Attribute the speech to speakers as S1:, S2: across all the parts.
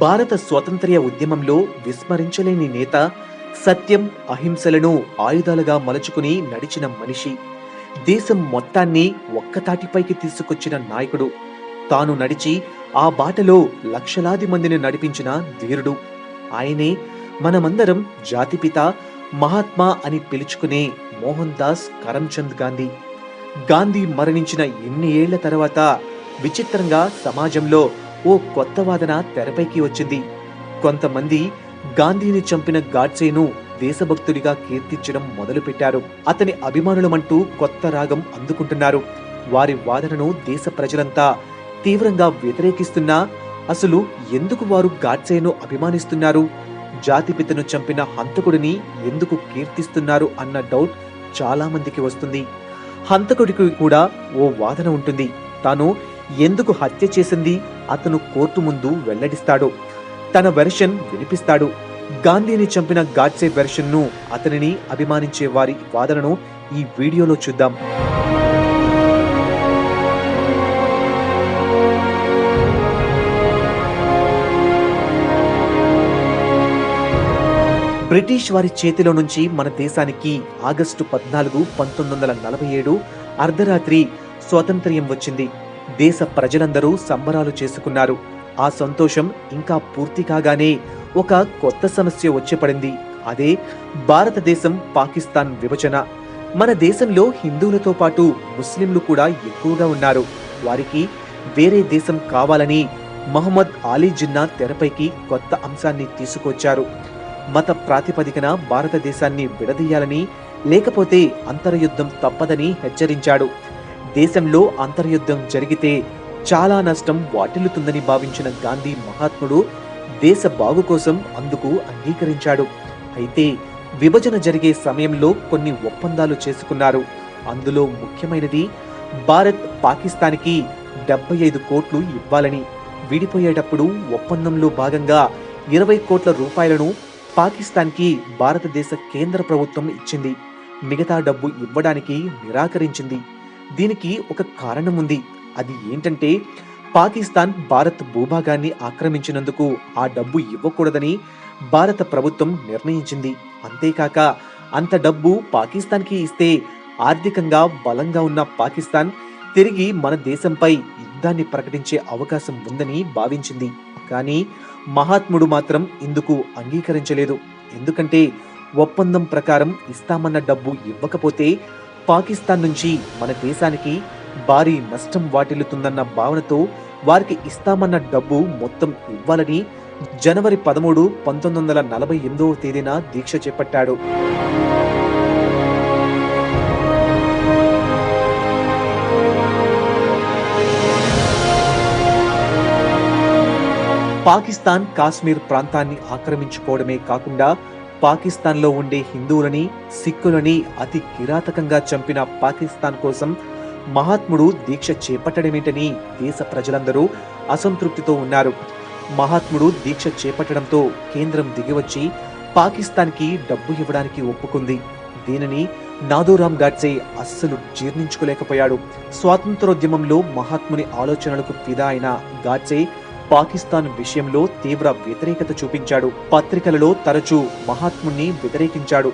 S1: భారత స్వాతంత్ర్య ఉద్యమంలో విస్మరించలేని నేత సత్యం అహింసలను ఆయుధాలుగా మలుచుకుని నడిచిన మనిషి. దేశం మొత్తాన్ని ఒక్కతాటిపైకి తీసుకొచ్చిన నాయకుడు. తాను నడిచి ఆ బాటలో లక్షలాది మందిని నడిపించిన ధీరుడు. ఆయనే మనమందరం జాతిపిత మహాత్మా అని పిలుచుకునే మోహన్ దాస్ కరమ్చంద్ గాంధీ. గాంధీ మరణించిన ఎన్ని ఏళ్ళ తర్వాత విచిత్రంగా సమాజంలో ఓ కొత్త వాదన తెరపైకి వచ్చింది. కొంతమంది గాంధీని చంపిన గాడ్సేను దేశభక్తుడిగా కీర్తించడం మొదలుపెట్టారు. అతని అభిమానులమంటూ కొత్త రాగం అందుకుంటున్నారు. వారి వాదనను దేశ ప్రజలంతా తీవ్రంగా వ్యతిరేకిస్తున్నా అసలు ఎందుకు వారు గాడ్సేను అభిమానిస్తున్నారు? జాతిపితను చంపిన హంతకుడిని ఎందుకు కీర్తిస్తున్నారు అన్న డౌట్ చాలామందికి వస్తుంది. హంతకుడికి కూడా ఓ వాదన ఉంటుంది. తాను ఎందుకు హత్య చేసింది? అతను కోర్టు ముందు వెల్లడిస్తాడు. తన వెర్షన్ వినిపిస్తాడు. గాంధీని చంపిన గాడ్సే వెర్షన్ను అతనిని అభిమానించే వారి వాదనను ఈ వీడియోలో చూద్దాం. బ్రిటిష్ వారి చేతిలో నుంచి మన దేశానికి ఆగస్టు పద్నాలుగు పంతొమ్మిది వందల నలభై ఏడు అర్ధరాత్రి స్వాతంత్ర్యం వచ్చింది. దేశ ప్రజలందరూ సంబరాలు చేసుకున్నారు. ఆ సంతోషం ఇంకా పూర్తి కాగానే ఒక కొత్త సమస్య వచ్చిపడింది. అదే భారతదేశం పాకిస్తాన్ విభజన. మన దేశంలో హిందువులతో పాటు ముస్లింలు కూడా ఎక్కువగా ఉన్నారు. వారికి వేరే దేశం కావాలని మహమ్మద్ అలీ జిన్నా తెరపైకి కొత్త అంశాన్ని తీసుకొచ్చారు. మత ప్రాతిపదికన భారతదేశాన్ని విడదీయాలని లేకపోతే అంతర్యుద్ధం తప్పదని హెచ్చరించాడు. దేశంలో అంతర్యుద్ధం జరిగితే చాలా నష్టం వాటిల్లుతుందని భావించిన గాంధీ మహాత్ముడు దేశ బాగు కోసం అందుకు అంగీకరించాడు. అయితే విభజన జరిగే సమయంలో కొన్ని ఒప్పందాలు చేసుకున్నారు. అందులో ముఖ్యమైనది భారత్ పాకిస్తాన్కి డెబ్బై ఐదు కోట్లు ఇవ్వాలని విడిపోయేటప్పుడు ఒప్పందంలో భాగంగా ఇరవై కోట్ల రూపాయలను పాకిస్తాన్కి భారతదేశ కేంద్ర ప్రభుత్వం ఇచ్చింది. మిగతా డబ్బు ఇవ్వడానికి నిరాకరించింది. దీనికి ఒక కారణం ఉంది. అది ఏంటంటే పాకిస్తాన్ భారత్ భూభాగాన్ని ఆక్రమించినందుకు ఆ డబ్బు ఇవ్వకూడదని భారత ప్రభుత్వం నిర్ణయించింది. అంతేకాక అంత డబ్బు పాకిస్తాన్కి ఇస్తే ఆర్థికంగా బలంగా ఉన్న పాకిస్తాన్ తిరిగి మన దేశంపై యుద్ధాన్ని ప్రకటించే అవకాశం ఉందని భావించింది. కానీ మహాత్ముడు మాత్రం ఇందుకు అంగీకరించలేదు. ఎందుకంటే ఒప్పందం ప్రకారం ఇస్తామన్న డబ్బు ఇవ్వకపోతే పాకిస్తాన్ నుంచి మన దేశానికి భారీ నష్టం వాటిల్లుతుందన్న భావనతో వారికి ఇస్తామన్న డబ్బు మొత్తం ఇవ్వాలని జనవరి పదమూడు పంతొమ్మిది వందల నలభై ఎనిమిదవ తేదీన దీక్ష చేపట్టాడు. పాకిస్తాన్ కాశ్మీర్ ప్రాంతాన్ని ఆక్రమించుకోవడమే కాకుండా పాకిస్తాన్లో ఉండే హిందువులని సిక్కులని అతి కిరాతకంగా చంపిన పాకిస్తాన్ కోసం మహాత్ముడు దీక్ష చేపట్టడమేంటని దేశ ప్రజలందరూ అసంతృప్తితో ఉన్నారు. మహాత్ముడు దీక్ష చేపట్టడంతో కేంద్రం దిగివచ్చి పాకిస్తాన్కి డబ్బు ఇవ్వడానికి ఒప్పుకుంది. దీనిని నాదూరామ్ గాడ్సే అస్సలు జీర్ణించుకోలేకపోయాడు. స్వాతంత్రోద్యమంలో మహాత్ముని ఆలోచనలకు ఫిదా అయిన గాడ్సే పాకిస్తాన్ విషయంలో తీవ్ర వ్యతిరేకత చూపించాడు. పత్రికలలో తరచూ మహాత్ముణ్ణి వ్యతిరేకించాడు.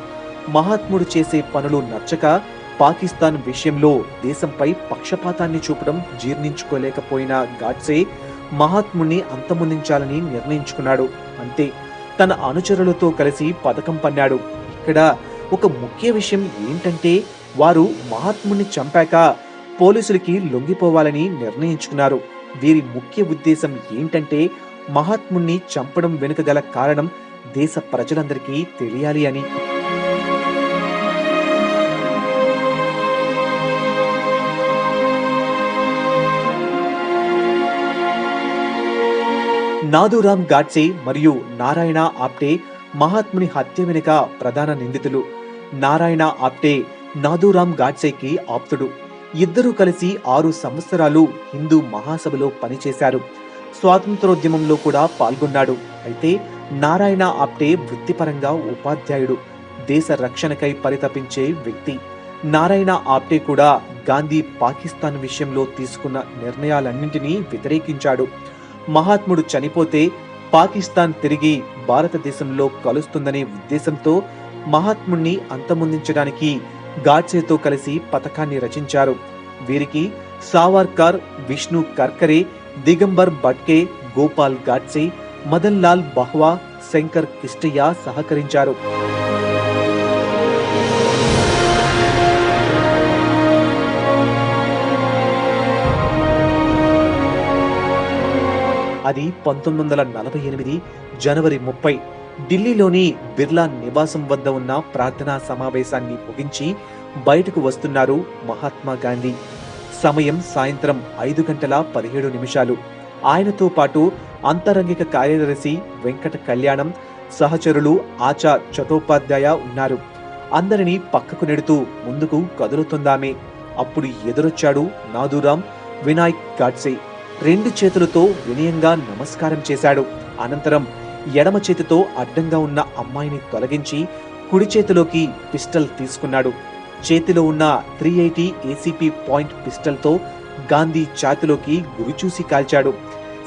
S1: మహాత్ముడు చేసే పనులు నచ్చక పాకిస్తాన్ విషయంలో దేశంపై పక్షపాతాన్ని చూపడం జీర్ణించుకోలేకపోయిన గాడ్సే మహాత్ముణ్ణి అంతమొందించాలని నిర్ణయించుకున్నాడు. అంతే తన అనుచరులతో కలిసి పథకం పన్నాడు. ఇక్కడ ఒక ముఖ్య విషయం ఏంటంటే వారు మహాత్ముణ్ణి చంపాక పోలీసులకి లొంగిపోవాలని నిర్ణయించుకున్నారు. వీరి ముఖ్య ఉద్దేశం ఏంటంటే మహాత్ముణ్ణి చంపడం వెనుక గల కారణం దేశ ప్రజలందరికీ తెలియాలి అని. నాదురామ్ గాడ్సే మరియు నారాయణ ఆప్టే మహాత్ముని హత్య వెనుక ప్రధాన నిందితులు. నారాయణ ఆప్టే నాదురామ్ గాడ్సేకి ఆప్తుడు. ఇద్దరూ కలిసి ఆరు సంవత్సరాలు హిందూ మహాసభలో పనిచేశారు. స్వాతంత్రోద్యమంలో కూడా పాల్గొన్నాడు. అయితే నారాయణ ఆప్టే వృత్తిపరంగా ఉపాధ్యాయుడు దేశ రక్షణకై పరితపించే వ్యక్తి. నారాయణ ఆప్టే కూడా గాంధీ పాకిస్తాన్ విషయంలో తీసుకున్న నిర్ణయాలన్నింటినీ వ్యతిరేకించాడు. మహాత్ముడు చనిపోతే పాకిస్తాన్ తిరిగి భారతదేశంలో కలుస్తుందనే ఉద్దేశంతో మహాత్ముణ్ణి అంతమొందించడానికి గాడ్సేతో కలిసి పథకాన్ని రచించారు. వీరికి సావర్కర్ విష్ణు కర్కరే దిగంబర్ భట్కే గోపాల్ గాడ్సే మదన్ లాల్ బహ్వా శంకర్ కిష్టయ్య సహకరించారు. అది పంతొమ్మిది వందల నలభై ఎనిమిది జనవరి ముప్పై. ఢిల్లీలోని బిర్లా నివాసం వద్ద ఉన్న ప్రార్థనా సమావేశాన్ని ముగించి బయటకు వస్తున్నారు మహాత్మా గాంధీ. సమయం సాయంత్రం ఐదు గంటల పదిహేడు నిమిషాలు. ఆయనతో పాటు అంతరంగిక కార్యదర్శి వెంకట కళ్యాణం సహచరులు ఆచా చటోపాధ్యాయ ఉన్నారు. అందరినీ పక్కకు నెడుతూ ముందుకు కదులుతుందామే. అప్పుడు ఎదురొచ్చాడు నాదూరాం వినాయక్ గాడ్సే. రెండు చేతులతో వినయంగా నమస్కారం చేశాడు. అనంతరం ఎడమ చేతితో అడ్డంగా ఉన్న అమ్మాయిని తొలగించి కుడి చేతిలోకి పిస్టల్ తీసుకున్నాడు. చేతిలో ఉన్న త్రీ ఎయిటీ ఏసీపీ పాయింట్ పిస్టల్తో గాంధీ ఛాతిలోకి గురిచూసి కాల్చాడు.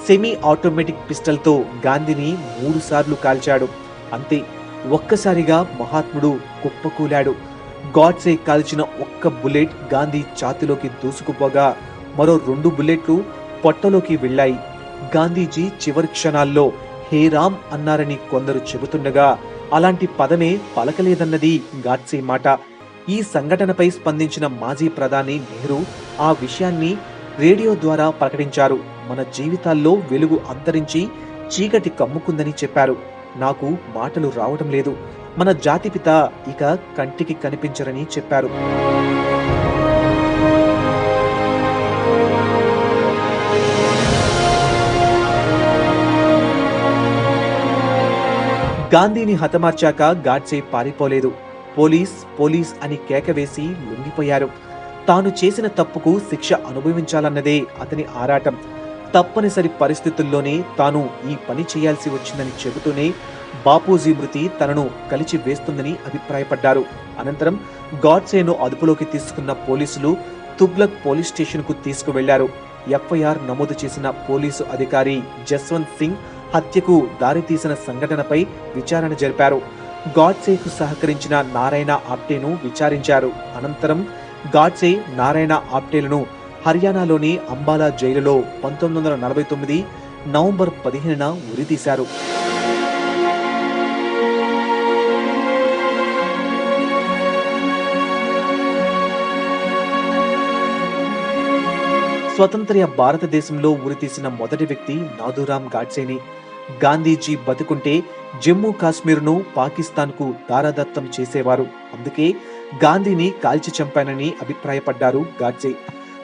S1: సెమీ ఆటోమేటిక్ పిస్టల్తో గాంధీని మూడు సార్లు కాల్చాడు. అంతే ఒక్కసారిగా మహాత్ముడు కుప్పకూలాడు. గాడ్సే కాల్చిన ఒక్క బుల్లెట్ గాంధీ ఛాతిలోకి దూసుకుపోగా మరో రెండు బుల్లెట్లు పొట్టలోకి వెళ్ళాయి. గాంధీజీ చివరి క్షణాల్లో హే రామ్ అన్నారని కొందరు చెబుతుండగా అలాంటి పదమే పలకలేదన్నది గాడ్సే మాట. ఈ సంఘటనపై స్పందించిన మాజీ ప్రధాని నెహ్రూ ఆ విషయాన్ని రేడియో ద్వారా ప్రకటించారు. మన జీవితాల్లో వెలుగు అంతరించి చీకటి కమ్ముకుందని చెప్పారు. నాకు మాటలు రావడం లేదు. మన జాతిపిత ఇక కంటికి కనిపించరని చెప్పారు. గాంధీని హతమార్చాక గాడ్సే పారిపోలేదు. పోలీస్ పోలీస్ అని కేకవేసి లొంగిపోయారు. తాను చేసిన తప్పుకు శిక్ష అనుభవించాలన్నదే అతని ఆరాటం. తప్పనిసరి పరిస్థితుల్లోనే తాను ఈ పని చేయాల్సి వచ్చిందని చెబుతూనే బాపూజీ మృతి తనను కలిచి వేస్తుందని అభిప్రాయపడ్డారు. అనంతరం గాడ్సేను అదుపులోకి తీసుకున్న పోలీసులు తుగ్లక్ పోలీస్ స్టేషన్కు తీసుకువెళ్ళారు. ఎఫ్ఐఆర్ నమోదు చేసిన పోలీసు అధికారి జస్వంత్ సింగ్ హత్యకు దారితీసిన సంఘటనపై విచారణ జరిపారు. గాడ్సేకు సహకరించిన నారాయణ ఆప్టేను విచారించారు. అనంతరం గాడ్సే నారాయణ ఆప్టేలను హర్యానాలోని అంబాలా జైలులో పంతొమ్మిది వందల నలభై తొమ్మిది నవంబర్ పదిహేనున ఉరితీశారు. స్వతంత్ర భారతదేశంలో ఉరితీసిన మొదటి వ్యక్తి నాథూరాం గాడ్సేని. గాంధీజీ బతుకుంటే జమ్మూ కాశ్మీర్ను పాకిస్తాన్కు దారాదత్తం చేసేవారు. అందుకే గాంధీని కాల్చి చంపానని అభిప్రాయపడ్డారు గాడ్సే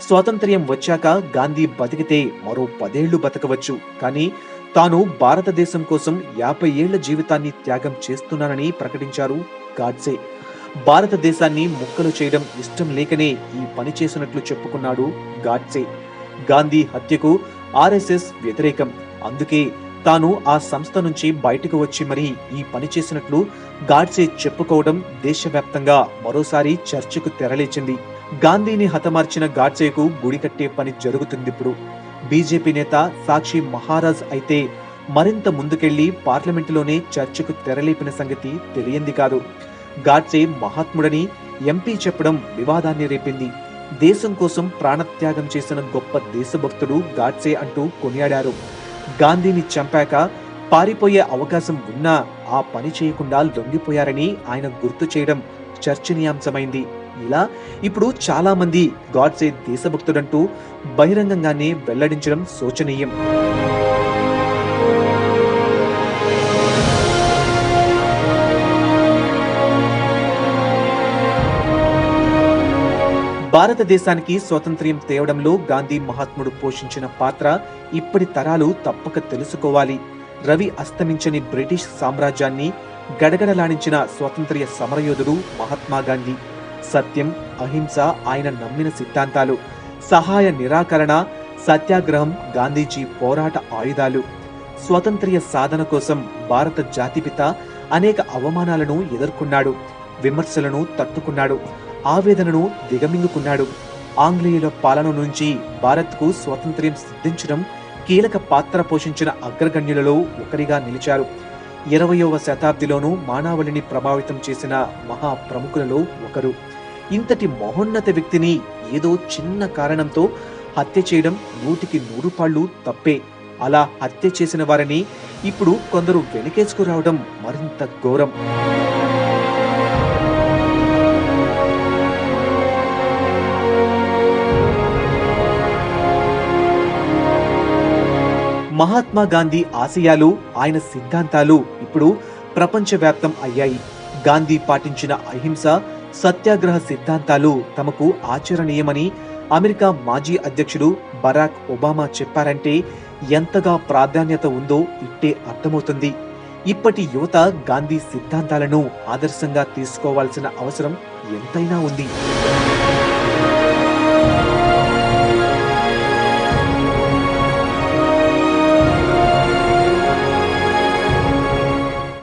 S1: స్వాతంత్ర్యం వచ్చాక గాంధీ బతికితే మరో పదేళ్ళు బతకవచ్చు. కానీ తాను భారతదేశం కోసం యాభై ఏళ్ళ జీవితాన్ని త్యాగం చేస్తున్నానని ప్రకటించారు గాడ్సే భారతదేశాన్ని ముక్కలు చేయడం ఇష్టం లేకనే ఈ పని చేసినట్లు చెప్పుకున్నాడు గాడ్సే గాంధీ హత్యకు ఆర్ఎస్ఎస్ వ్యతిరేకం. అందుకే తాను ఆ సంస్థ నుంచి బయటకు వచ్చి మరీ ఈ పని చేసినట్లు గాడ్సే చెప్పుకోవడం దేశవ్యాప్తంగా మరోసారి చర్చకు తెరలేచింది. గాంధీని హతమార్చిన గాడ్సేకు గుడి కట్టే పని జరుగుతుంది ఇప్పుడు. బీజేపీ నేత సాక్షి మహారాజ్ అయితే మరింత ముందుకెళ్ళి పార్లమెంటులోనే చర్చకు తెరలేపిన సంగతి తెలియంది కాదు. గాడ్సే మహాత్ముడని ఎంపీ చెప్పడం వివాదాన్ని రేపింది. దేశం కోసం ప్రాణత్యాగం చేసిన గొప్ప దేశభక్తుడు గాడ్సే అంటూ కొనియాడారు. గాంధీని చంపాక పారిపోయే అవకాశం ఉన్నా ఆ పని చేయకుండా లొంగిపోయారని ఆయన గుర్తు చేయడం చర్చనీయాంశమైంది. ఇలా ఇప్పుడు చాలా మంది గాడ్సే దేశభక్తుడంటూ బహిరంగంగానే వెల్లడించడం శోచనీయం. భారతదేశానికి స్వాతంత్ర్యం తేవడంలో గాంధీ మహాత్ముడు పోషించిన పాత్ర ఇప్పటి తరాలు తప్పక తెలుసుకోవాలి. రవి అస్తమించని బ్రిటిష్ సామ్రాజ్యాన్ని గడగడలాడించిన స్వాతంత్ర్య సమరయోధుడు మహాత్మా గాంధీ. సత్యం అహింస ఆయన నమ్మిన సిద్ధాంతాలు సహాయ నిరాకరణ సత్యాగ్రహం గాంధీజీ పోరాట ఆయుధాలు. స్వాతంత్ర్య సాధన కోసం భారత జాతిపిత అనేక అవమానాలను ఎదుర్కొన్నాడు విమర్శలను తట్టుకున్నాడు. ఆవేదనను దిగమింగుకున్నాడు. ఆంగ్లేయుల పాలన నుంచి భారత్కు స్వాతంత్ర్యం సిద్ధించడం కీలక పాత్ర పోషించిన అగ్రగణ్యులలో ఒకరిగా నిలిచారు. ఇరవయవ శతాబ్దిలోనూ మానవాళిని ప్రభావితం చేసిన మహా ప్రముఖులలో ఒకరు. ఇంతటి మహోన్నత వ్యక్తిని ఏదో చిన్న కారణంతో హత్య చేయడం నూటికి నూరు పాళ్ళు తప్పే. అలా హత్య చేసిన వారిని ఇప్పుడు కొందరు వెనకేసుకురావడం మరింత ఘోరం. మహాత్మా గాంధీ ఆశయాలు ఆయన సిద్ధాంతాలు ఇప్పుడు ప్రపంచవ్యాప్తం అయ్యాయి. గాంధీ పాటించిన అహింస సత్యాగ్రహ సిద్ధాంతాలు తమకు ఆచరణీయమని అమెరికా మాజీ అధ్యక్షుడు బరాక్ ఒబామా చెప్పారంటే ఎంతగా ప్రాధాన్యత ఉందో ఇట్టే అర్థమవుతుంది. ఇప్పటి యువత గాంధీ సిద్ధాంతాలను ఆదర్శంగా తీసుకోవాల్సిన అవసరం ఎంతైనా ఉంది.